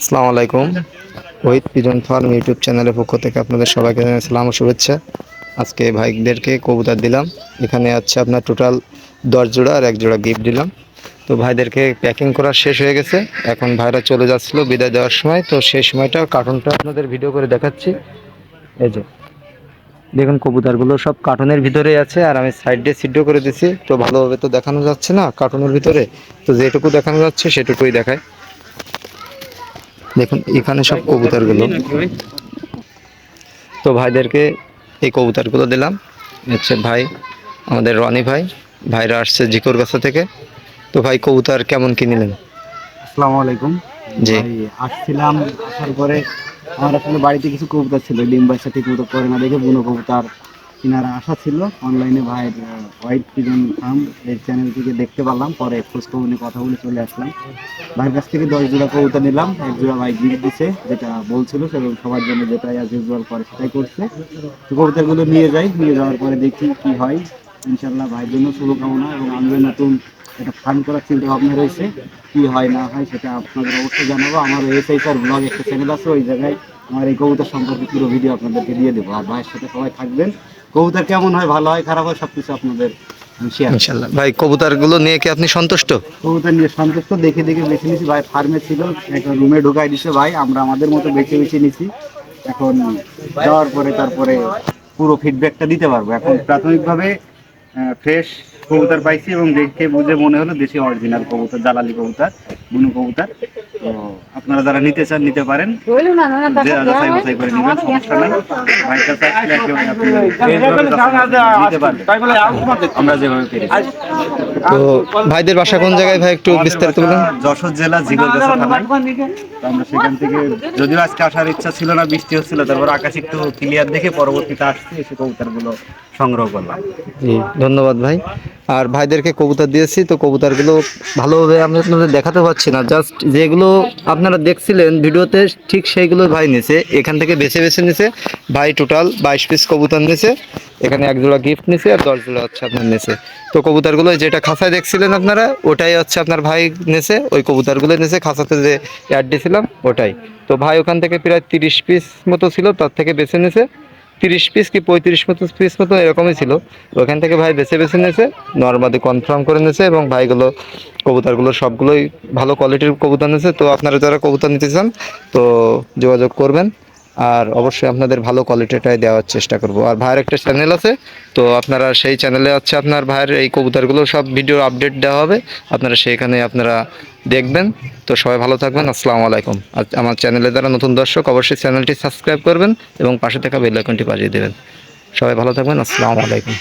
আসসালামু আলাইকুম। Ohid pigeon farm YouTube চ্যানেলের পক্ষ থেকে আপনাদের সবাইকে সালাম ও শুভেচ্ছা। আজকে ভাইদেরকে কবুতর দিলাম। এখানে আছে আপনার টোটাল দশ জোড়া আর এক জোড়া গিফট দিলাম। তো ভাইদেরকে প্যাকিং করা শেষ হয়ে গেছে। এখন ভাইরা চলে যাচ্ছিল বিদায় দেওয়ার সময়। তো সেই সময়টা কার্টুনটা আপনাদের ভিডিও করে দেখাচ্ছি। এই যে, দেখুন কবুতরগুলো সব কার্টুনের ভিতরে আছে আর আমি সাইড দিয়ে সিদ্ধ করে দিছি। তো ভালোভাবে তো দেখানো যাচ্ছে না কার্টুনের ভিতরে। তো যেটুকু দেখানো যাচ্ছে সেটুকুই দেখায়। দেখুন এখানে সব কবুতরগুলো। তো ভাইদেরকে এই কবুতরগুলো দিলাম। হচ্ছে ভাই আমাদের রনি ভাই ভাইরা আসছে জিকোর গাছা থেকে। তো ভাই কবুতর কেমন কি নিলেন? আসসালামু আলাইকুম। জি। আসছিলাম আসার পরে আমার আসলে বাড়িতে কিছু কবুতর ছিল ডিম্বার সাথে কবুতর করে না দেখে বুনো কবুতর। কিনারা আশা ছিল। অনলাইনে ভাইয়ের হোয়াইট পিজন ফার্ম এই চ্যানেল থেকে দেখতে পারলাম, পরে খোঁজ খবর নিয়ে কথা বলে চলে আসলাম। ভাইয়ের কাছ থেকে দশ জোড়া কবুতর নিলাম, এক জোড়া ভাই গিফট দিছে, যেটা বলছিল সেরকম সবার জন্য যেটাই আজ ইউজুয়াল করে সেটাই করছে। তো কবুতরগুলো নিয়ে যাই, নিয়ে যাওয়ার পরে দেখি কি হয়। ইনশাল্লাহ ভাইয়ের জন্য শুভকামনা এবং আমিও নতুন একটা ফার্ম করার চিন্তা ভাবনা রয়েছে, কি হয়, না হয় সেটা আপনাদের অবশ্যই জানাব। আমার এসআই স্যার ব্লগ একটা চ্যানেল আছে, ওই জায়গায় আমার এই কবুতর সম্পর্কে পুরো ভিডিও আপনাদেরকে দিয়ে দেবো। আর ভাইয়ের সাথে সবাই থাকবেন। কবুতর কেমন হয় ভালো হয় খারাপ হয় সব কিছু আপনাদের শেয়ার ইনশাল্লাহ ভাই কবুতরগুলো নিয়ে কি আপনি সন্তুষ্ট? কবুতর নিয়ে সন্তুষ্ট দেখে দেখে বেছে নিয়েছি। ভাই ফার্মে ছিল একটা রুমে ঢুকাই দিছে ভাই। আমরা আমাদের মতো বেছে বেছে নিছি। এখন যাওয়ার পরে তারপরে পুরো ফিডব্যাকটা দিতে পারব। এখন প্রাথমিকভাবে ফ্রেশ কবুতর পাইছি এবং দেখে বুঝে মনে হলো দেশি অরিজিনাল কবুতর জালালি কবুতর বুনু কবুতর। আপনারা যারা নিতে চান নিতে পারেন। যাচাই বাছাই করে নেবেন সমস্যা নাই। ভাইয়ের কাছে আসলে একেবারে আপনি ফ্রেশভাবে যাচাই বাছাই করে নিতে পারবেন। আমরা যেভাবে পেরেছি। তো ভাইদের বাসা কোন জায়গায় ভাই একটু বিস্তারিত বলুন। যশোর জেলা জিগরগাছা থানায়। তো আমরা সেখান থেকে যদিও আজকে আসার ইচ্ছা ছিল না বৃষ্টি হচ্ছিল তারপর আকাশ একটু ক্লিয়ার দেখে পরবর্তীতে আসছে এসে কবুতরগুলো সংগ্রহ করলাম। জি ধন্যবাদ ভাই। আর ভাইদেরকে কবুতর দিয়েছি তো কবুতরগুলো ভালোভাবে আমি আপনাদের দেখাতে পারছি না জাস্ট যেগুলো আপনারা দেখছিলেন ভিডিওতে ঠিক সেইগুলো ভাই নিছে। এখান থেকে বেছে বেছে নিছে, ভাই টোটাল বাইশ পিস কবুতর নিছে, এখানে এক জোড়া গিফট নিছে আর দশ জোড়া হচ্ছে আপনার নিছে। তো কবুতরগুলো যেটা খাঁচায় দেখছিলেন আপনারা, ওটাই হচ্ছে আপনার ভাই নেছে, ওই কবুতরগুলো নেছে, খাঁচাতে যে অ্যাড দিয়েছিলাম ওটাই। তো ভাই ওখান থেকে প্রায় তিরিশ পিস মতো ছিল, তার থেকে বেছে নিছে। তিরিশ পিস কি পঁয়ত্রিশ পিস মতো এরকমই ছিল। ওখান থেকে ভাই বেছে বেছে নিয়েছে নর্মালি কনফার্ম করে নিয়েছে এবং ভাইগুলো, কবুতরগুলো সবগুলোই ভালো কোয়ালিটির কবুতর নিয়েছে। তো আপনারা যারা কবুতর নিতে চান, তো যোগাযোগ করবেন। আর অবশ্যই আপনাদের ভালো কোয়ালিটিটাই দেওয়ার চেষ্টা করব। আর ভাইয়ের একটা চ্যানেল আছে, তো আপনারা সেই চ্যানেলে হচ্ছে আপনার ভাইয়ের এই কবুতরগুলো সব ভিডিও আপডেট দেওয়া হবে। আপনারা সেইখানে আপনারা দেখবেন। তো সবাই ভালো থাকবেন, আসসালামু আলাইকুম। আর আমার চ্যানেলে যারা নতুন দর্শক, অবশ্যই চ্যানেলটি সাবস্ক্রাইব করবেন এবং পাশে থাকা বেল আইকনটি বাজিয়ে দেবেন। সবাই ভালো থাকবেন, আসসালামু আলাইকুম।